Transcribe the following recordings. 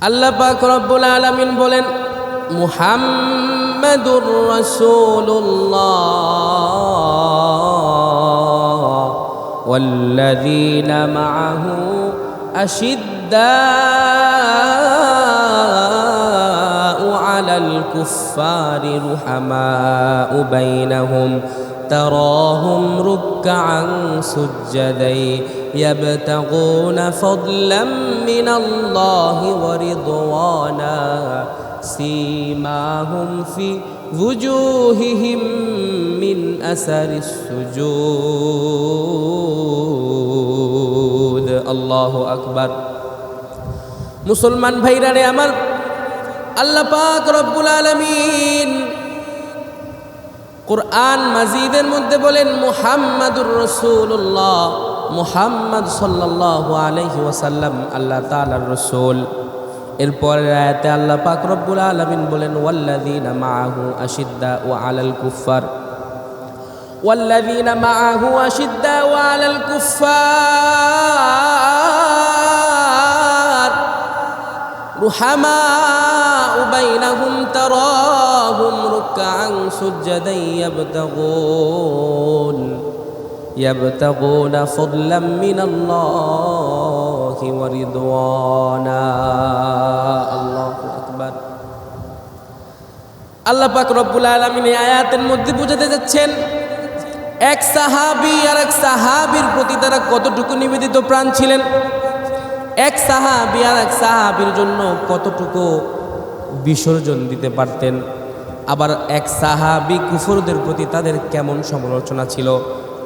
আল্লাহ পাক রব্বুল আলামিন বলেন মুহাম্মাদুর রাসূলুল্লাহ والذين معه أشداء على الكفار رحماء بينهم تراهم ركعا سجدا يبتغون فضلا من الله ورضوانا سيماهم في وجوههم من أثر السجود الله أكبر মুসলমান ভাইরা রে আমার আল্লাহ পাক রব্বুল আলামিন কোরআন মাজিদের মধ্যে বলেন মুহাম্মাদুর রসুল্লাহ মুহাম্মদ সাল্লাহ আলহি ওয়াসাল্লাম আল্লাহ তালার রসুল এরপরে আয়াতে আল্লাহ পাক রব্বুল আলমিন বলেন ওয়াল্লাদিন মাহু আশিদ্দা ও আলাল কুফার والذين معه أشداء على الكفار رحماء بينهم تراهم ركعا سجدا يبتغون يبتغون فضلا من الله ورضوانا الله أكبر আল্লাহ পাক রব্বুল আলমিন এই আয়াতের মধ্যে বুঝাতে যাচ্ছেন এক সাহাবি আর এক সাহাবির প্রতি তারা কতটুকু নিবেদিত প্রাণ ছিলেন এক সাহাবি আর এক সাহাবির জন্য কতটুকু বিসর্জন দিতে পারতেন আবার এক সাহাবি কুফরদের প্রতি তাদের কেমন সমালোচনা ছিল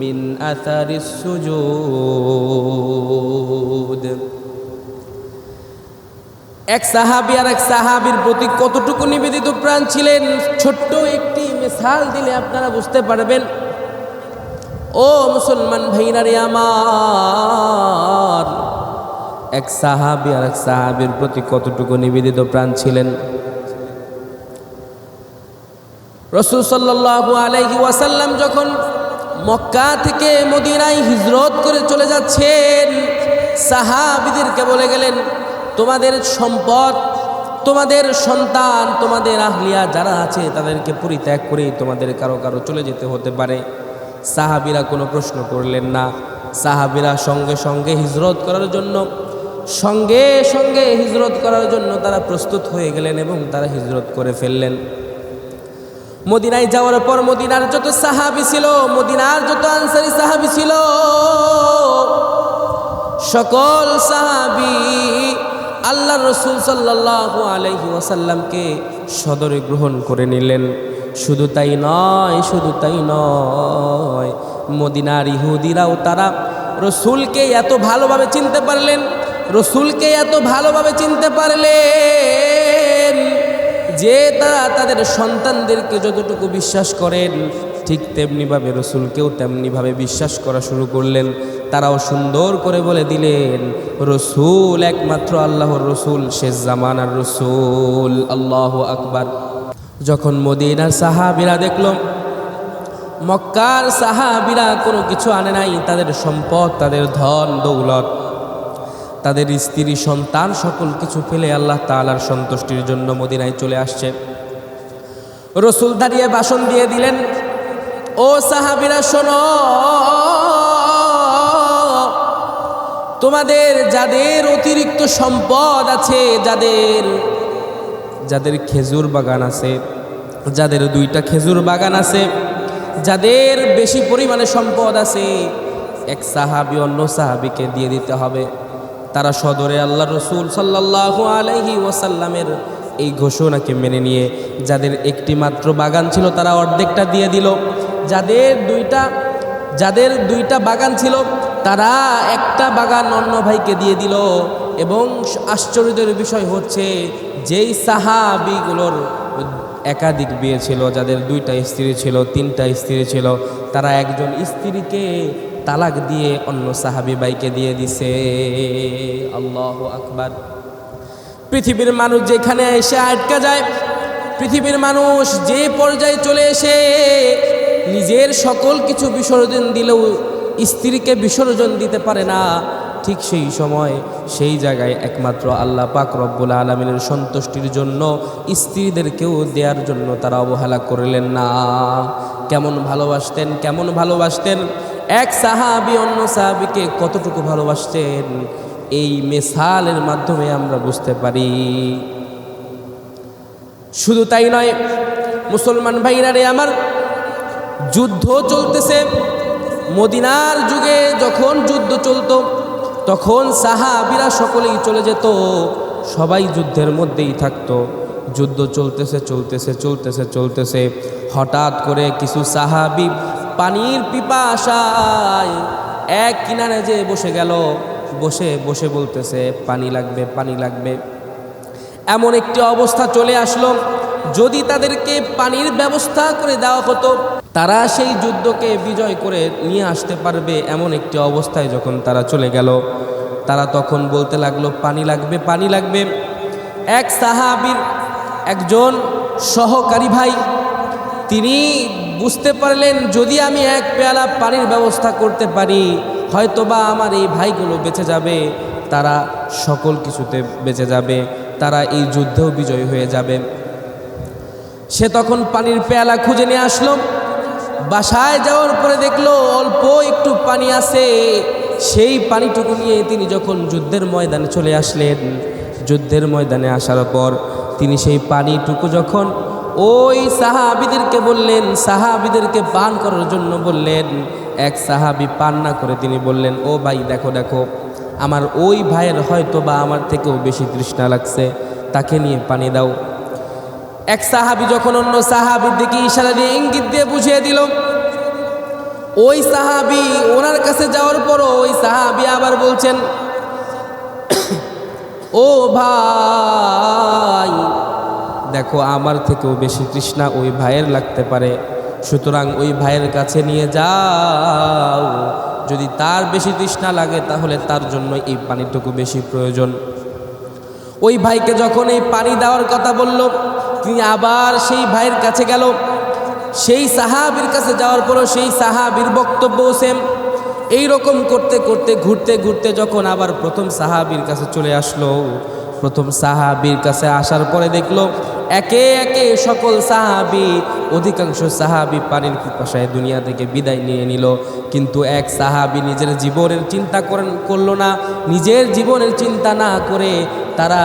من اثر السجود এক সাহাবি আর এক সাহাবির প্রতি কতটুকু নিবেদিত প্রাণ ছিলেন ছোট্ট একটি মিসাল দিলে আপনারা বুঝতে পারবেন ও মুসলমান ভাইরা রে আমার এক সাহাবি আর এক সাহাবির প্রতি কতটুকু নিবেদিত প্রাণ ছিলেন রসুল সাল্লাল্লাহু আলাইহি ওয়াসাল্লাম যখন মক্কা থেকে মদিনায় হিজরত করে চলে যাচ্ছেন। সাহাবিদেরকে বলে গেলেন, তোমাদের সম্পদ, তোমাদের সন্তান, তোমাদের আহলিয়া যারা আছে, তাদেরকে পরিত্যাগ করে তোমাদের কারও কারও চলে যেতে হতে পারে। সাহাবিরা কোনো প্রশ্ন করলেন না। সাহাবিরা সঙ্গে সঙ্গে হিজরত করার জন্য, সঙ্গে সঙ্গে হিজরত করার জন্য তারা প্রস্তুত হয়ে গেলেন এবং তারা হিজরত করে ফেললেন। মদিনায় যাওয়ার পর মদিনার যত সাহাবি ছিল, মদিনার যত আনসারি সাহাবি ছিল, সকল সাহাবি আল্লাহ রসুল সাল্লাহ আলহি ওয়াসাল্লামকে সদরে গ্রহণ করে নিলেন। শুধু তাই নয়, শুধু তাই নয়, মদিনার ইহুদিরাও তারা রসুলকে এত ভালোভাবে চিনতে পারলেন, রসুলকে এত ভালোভাবে চিনতে পারলেন। যে তারা তাদের সন্তানদেরকে যতটুকু বিশ্বাস করেন, ঠিক তেমনিভাবে রসুলকেও তেমনিভাবে বিশ্বাস করা শুরু করলেন। তারাও সুন্দর করে বলে দিলেন, রসুল একমাত্র আল্লাহর রসুল শেষ জামানার রসুল, আল্লাহ আকবার। যখন মদিনার সাহাবিরা দেখল, মক্কার সাহাবিরা কোনো কিছু আনে নাই, তাদের সম্পদ, তাদের ধন, দৌলত তাদের স্ত্রী, সন্তান, সকল কিছু ফেলে আল্লাহ তালার সন্তুষ্টির জন্য মদিনায় চলে আসছে। রসুল দাঁড়িয়ে বাসন দিয়ে দিলেন, ও সাহাবিরা, শোনো, তোমাদের যাদের অতিরিক্ত সম্পদ আছে, যাদের যাদের খেজুর বাগান আছে, যাদের দুইটা খেজুর বাগান আছে, যাদের বেশি পরিমাণে সম্পদ আছে, এক সাহাবি অন্য সাহাবিকে দিয়ে দিতে হবে। তারা সদরে আল্লাহ রসুল সাল্লাহ আলহি ওসাল্লামের এই ঘোষণাকে মেনে নিয়ে যাদের একটি মাত্র বাগান ছিল তারা অর্ধেকটা দিয়ে দিল। যাদের দুইটা যাদের দুইটা বাগান ছিল তারা একটা বাগান অন্য ভাইকে দিয়ে দিল এবং আশ্চর্যের বিষয় হচ্ছে যেই সাহাবিগুলোর একাধিক বিয়ে ছিল, যাদের দুইটা স্ত্রী ছিল, তিনটা স্ত্রী ছিল, তারা একজন স্ত্রীকে তালাক দিয়ে অন্য সাহাবি বাইকে দিয়ে দিছে। আল্লাহ আকবার। পৃথিবীর মানুষ যেখানে এসে আটকা যায়, পৃথিবীর মানুষ যে পর্যায়ে চলে এসে নিজের সকল কিছু বিসর্জন দিলেও স্ত্রীকে বিসর্জন দিতে পারে না, ঠিক সেই সময় সেই জায়গায় একমাত্র আল্লাহ পাক রব্বুল আলমিনের সন্তুষ্টির জন্য স্ত্রীদেরকেও দেওয়ার জন্য তারা অবহেলা করলেন না। কেমন ভালোবাসতেন কেমন ভালোবাসতেন এক সাহাবি অন্য সাহাবিকে কতটুকু ভালোবাসতেন? এই মেসালের মাধ্যমে আমরা বুঝতে পারি। শুধু তাই নয়, মুসলমান ভাইরা রে আমার, যুদ্ধ চলতেছে। মদিনার যুগে যখন যুদ্ধ চলতো, তখন সাহাবিরা সকলেই চলে যেত, সবাই যুদ্ধের মধ্যেই থাকতো। যুদ্ধ চলতেছে চলতেছে চলতেছে চলতেছে। হঠাৎ করে কিছু সাহাবি পানির পিপাসায় এক কিনারে যে বসে গেল, বসে বসে বলতেছে, পানি লাগবে পানি লাগবে। এমন একটি অবস্থা চলে আসলো। যদি তাদেরকে পানির ব্যবস্থা করে দেওয়া হতো, তারা সেই যুদ্ধকে বিজয় করে নিয়ে আসতে পারবে এমন একটি অবস্থায় যখন তারা চলে গেল। তারা তখন বলতে লাগল, পানি লাগবে পানি লাগবে। এক সাহাবির একজন সহকারী ভাই, তিনি বুঝতে পারলেন, যদি আমি এক পেয়ালা পানির ব্যবস্থা করতে পারি, হয়তোবা আমার এই ভাইগুলো বেঁচে যাবে, তারা সকল কিছুতে বেঁচে যাবে, তারা এই যুদ্ধেও বিজয় হয়ে যাবে। সে তখন পানির পেয়ালা খুঁজে নিয়ে আসলো, বাসায় যাওয়ার পরে দেখল অল্প একটু পানি আছে। সেই পানিটুকু নিয়ে তিনি যখন যুদ্ধের ময়দানে চলে আসলেন, যুদ্ধের ময়দানে আসার পর তিনি সেই পানিটুকু যখন ওই সাহাবিদেরকে বললেন, সাহাবিদেরকে পান করার জন্য বললেন, এক সাহাবি পান না করে তিনি বললেন, ও ভাই, দেখো দেখো, আমার ওই ভাইয়ের হয়তো বা আমার থেকেও বেশি তৃষ্ণা লাগছে, তাকে নিয়ে পানি দাও। এক সাহাবি যখন অন্য সাহাবির দিকে ইশারা দিয়ে ইঙ্গিত দিয়ে বুঝিয়ে দিল, ওই সাহাবি ওনার কাছে যাওয়ার পরও ওই সাহাবি আবার বলছেন, ও ভাই দেখো, আমার থেকেও বেশি তৃষ্ণা ওই ভাইয়ের লাগতে পারে। সুতরাং ওই ভাইয়ের কাছে নিয়ে যাও। যদি তার বেশি তৃষ্ণা লাগে, তাহলে তার জন্য এই পানিটুকু বেশি প্রয়োজন। ওই ভাইকে যখন এই পানি দেওয়ার কথা বলল, তিনি আবার সেই ভাইয়ের কাছে গেল। সেই সাহাবির কাছে যাওয়ার পরও সেই সাহাবির বক্তব্য সেম। এই রকম করতে করতে, ঘুরতে ঘুরতে যখন আবার প্রথম সাহাবির কাছে চলে আসলো প্রথম সাহাবির কাছে আসার পরে দেখল একে একে সকল সাহাবি, অধিকাংশ সাহাবি পানির পিপাসায় দুনিয়া থেকে বিদায় নিয়ে নিল। কিন্তু এক সাহাবি নিজের জীবনের চিন্তা করেন, করল না। নিজের জীবনের চিন্তা না করে তারা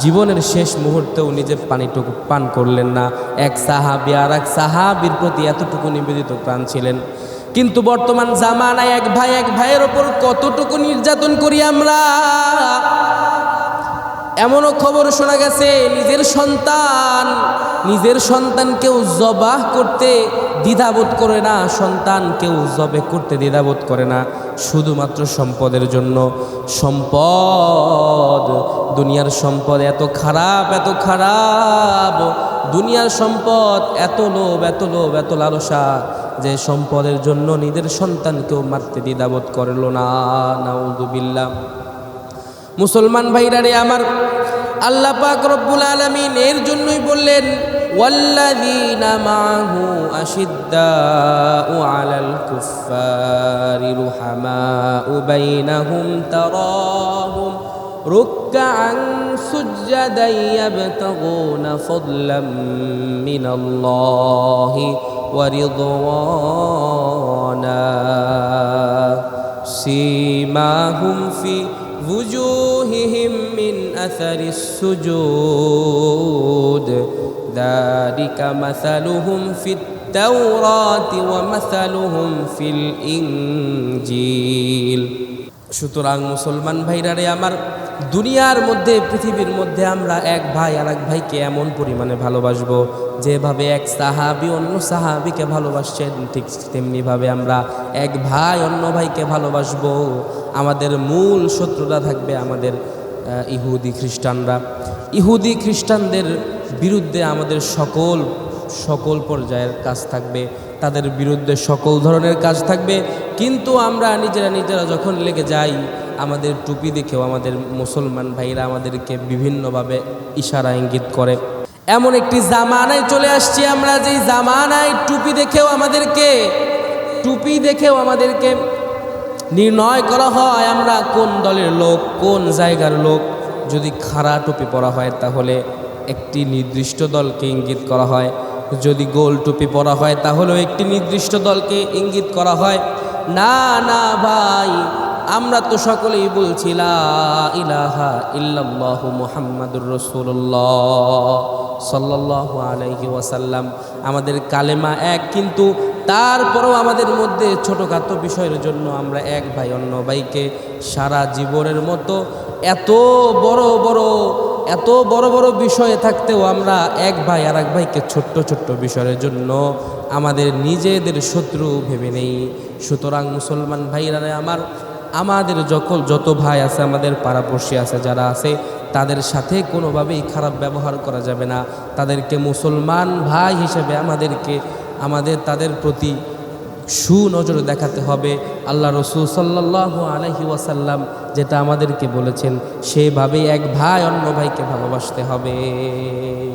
জীবনের শেষ মুহূর্তেও নিজের পানিটুকু পান করলেন না। এক সাহাবি আর এক সাহাবির প্রতি এতটুকু নিবেদিত প্রাণ ছিলেন। কিন্তু বর্তমান জামানায় এক ভাই, এক ভাইয়ের ওপর কতটুকু নির্যাতন করি আমরা? এমনও খবর শোনা গেছে, নিজের সন্তান, নিজের সন্তানকেও জবাহ করতে দ্বিধাবোধ করে না সন্তান কেউ জবে করতে দ্বিধাবোধ করে না। শুধুমাত্র সম্পদের জন্য। সম্পদ, দুনিয়ার সম্পদ এত খারাপ এত খারাপ। দুনিয়ার সম্পদ এত লোভ এত লোভ, এত লালসা যে সম্পদের জন্য নিজের সন্তানকেও মারতে দ্বিধাবোধ করল না। না নাউদুবিল্লা মুসলমান ভাইরা রে আমার আল্লাহ পাক রব্বুল আলামিন এর জন্যই বললেন والذين معه أشداء على الكفار رحماء بينهم تراهم ركعا سجدا يبتغون فضلا من الله ورضوانا سيماهم في وجوههم من أثر السجود ذلك مثلهم في التوراة ومثلهم في الإنجيل সুতরাং মুসলমান ভাইরারে আমার দুনিয়ার মধ্যে, পৃথিবীর মধ্যে আমরা এক ভাই আর এক ভাইকে এমন পরিমাণে ভালোবাসবো, যেভাবে এক সাহাবি অন্য সাহাবিকে ভালোবাসছেন, ঠিক তেমনিভাবে আমরা এক ভাই অন্য ভাইকে ভালোবাসবো। আমাদের মূল শত্রুতা থাকবে আমাদের ইহুদি খ্রিস্টানরা। ইহুদি খ্রিস্টানদের বিরুদ্ধে আমাদের সকল সকল পর্যায়ের কাজ থাকবে, তাদের বিরুদ্ধে সকল ধরনের কাজ থাকবে। কিন্তু আমরা নিজেরা নিজেরা যখন লেগে যাই আমাদের টুপি দেখেও আমাদের মুসলমান ভাইরা আমাদেরকে বিভিন্নভাবে ইশারা ইঙ্গিত করে। এমন একটি জামানায় চলে আসছি আমরা, যেই জামানায় টুপি দেখেও আমাদেরকে, টুপি দেখেও আমাদেরকে নির্ণয় করা হয় আমরা কোন দলের লোক, কোন জায়গার লোক। যদি খাড়া টুপি পরা হয় তাহলে একটি নির্দিষ্ট দলকে ইঙ্গিত করা হয়। যদি গোল টুপি পরা হয় তাহলেও একটি নির্দিষ্ট দলকে ইঙ্গিত করা হয়। না না ভাই আমরা তো সকলেই বলছি ইলাহা ওয়াসাল্লাম। আমাদের কালেমা এক, কিন্তু তারপরেও আমাদের মধ্যে ছোটোখাটো বিষয়ের জন্য আমরা এক ভাই, অন্য ভাইকে সারা জীবনের মতো এত বড় বড়, এত বড় বড় বিষয়ে থাকতেও আমরা এক ভাই আর এক ভাইকে ছোট্ট ছোট্ট বিষয়ের জন্য আমাদের নিজেদের শত্রু ভেবে নেই। সুতরাং মুসলমান ভাইরা আমার আমাদের যখন যত ভাই আছে, আমাদের পাড়াপড়শি আছে যারা আছে, তাদের সাথে কোনোভাবেই খারাপ ব্যবহার করা যাবে না। তাদেরকে মুসলমান ভাই হিসেবে আমাদেরকে, আমাদের, তাদের প্রতি সুনজর দেখাতে হবে। আল্লাহ রসুল সাল্লাহ আলহি ওয়াসাল্লাম যেটা আমাদেরকে বলেছেন, সেভাবেই এক ভাই অন্য ভাইকে ভালোবাসতে হবে।